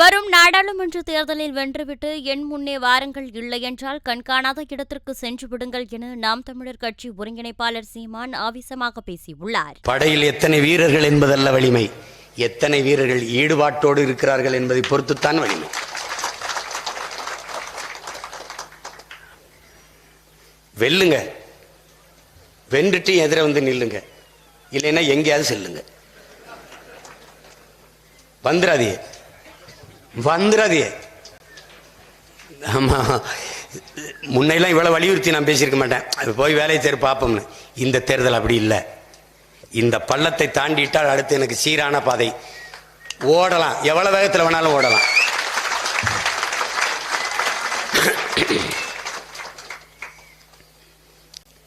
வரும் நாடாளுமன்ற தேர்தலில் வென்றுவிட்டு என் முன்னே வாரங்கள் இல்லையென்றால் கண்காணாத இடத்திற்கு சென்று விடுங்கள் என நாம் தமிழர் கட்சி ஒருங்கிணைப்பாளர் சீமான் ஆவேசமாக பேசியுள்ளார். படையில் எத்தனை வீரர்கள் என்பதல்ல வலிமை. எத்தனை வீரர்கள் ஈடுபாட்டோடு இருக்கிறார்கள் என்பதை பொறுத்துத்தான் வலிமை. வெல்லுங்க. வென்றுட்டு எதிர வந்து நில்லுங்க. இல்லைன்னா எங்கேயாவது செல்லுங்க. வந்துடாதீங்க வந்துடாது ஆமாம் முன்னையெல்லாம் இவ்வளோ வலியுறுத்தி நான் பேசியிருக்க மாட்டேன். அது போய் வேலையை தேர் பார்ப்போம்னு. இந்த தேர்தல் அப்படி இல்லை. இந்த பள்ளத்தை தாண்டிட்டால் அடுத்து எனக்கு சீரான பாதை. ஓடலாம். எவ்வளோ வேகத்தில் வேணாலும் ஓடலாம்.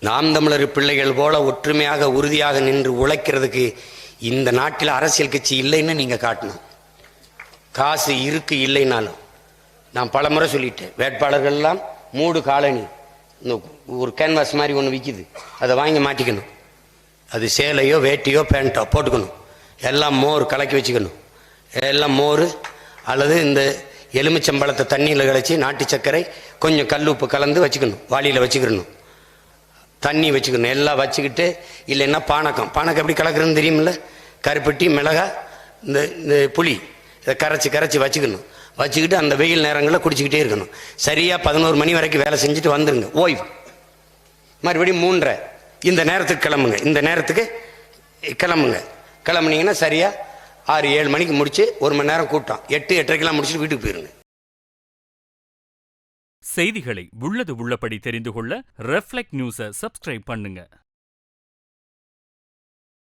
நாம் தமிழர் பிள்ளைகள் போல ஒற்றுமையாக உறுதியாக நின்று உழைக்கிறதுக்கு இந்த நாட்டில் அரசியல் கட்சி இல்லைன்னு நீங்கள் காட்டணும். காசு இருக்கு இல்லைனாலும் நான் பல முறை சொல்லிட்டேன். வேட்பாளர்கள்லாம் மூடு காலனி. இந்த ஒரு கேன்வாஸ் மாதிரி ஒன்று விற்கிது அதை வாங்கி மாட்டிக்கணும். அது சேலையோ வேட்டியோ பேண்ட்டோ போட்டுக்கணும். எல்லாம் மோர் கலக்கி வச்சுக்கணும். எல்லாம் மோர் அல்லது இந்த எலுமிச்சம்பழத்தை தண்ணியில் கழிச்சு நாட்டு சர்க்கரை கொஞ்சம் கல் உப்பு கலந்து வச்சுக்கணும். வாளியில் வச்சுக்கிடணும். தண்ணி வச்சுக்கணும். எல்லாம் வச்சுக்கிட்டு இல்லைன்னா பானக்கம் பானக்கம் எப்படி கலக்குறதுன்னு தெரியுமில்ல? கருப்பட்டி மிளகா இந்த இந்த புளி. இதை கரைச்சி கரைச்சி வச்சுக்கணும். வச்சுக்கிட்டு அந்த வெயில் நேரங்களில் குடிச்சிக்கிட்டே இருக்கணும். சரியாக பதினோரு மணி வரைக்கும் வேலை செஞ்சுட்டு வந்துருங்க. ஓய்வு. மறுபடியும் மூன்றரை. இந்த நேரத்துக்கு கிளம்புங்க. இந்த நேரத்துக்கு கிளம்புங்க. கிளம்புனீங்கன்னா சரியாக ஆறு ஏழு மணிக்கு முடிச்சு ஒரு மணி நேரம் கூட்டம். எட்டு எட்டரைக்கெல்லாம் முடிச்சுட்டு வீட்டுக்கு போயிருங்க. செய்திகளை உள்ளது உள்ளபடி தெரிந்து கொள்ள ரெஃப்ளெக்ட் நியூஸை சப்ஸ்கிரைப் பண்ணுங்கள்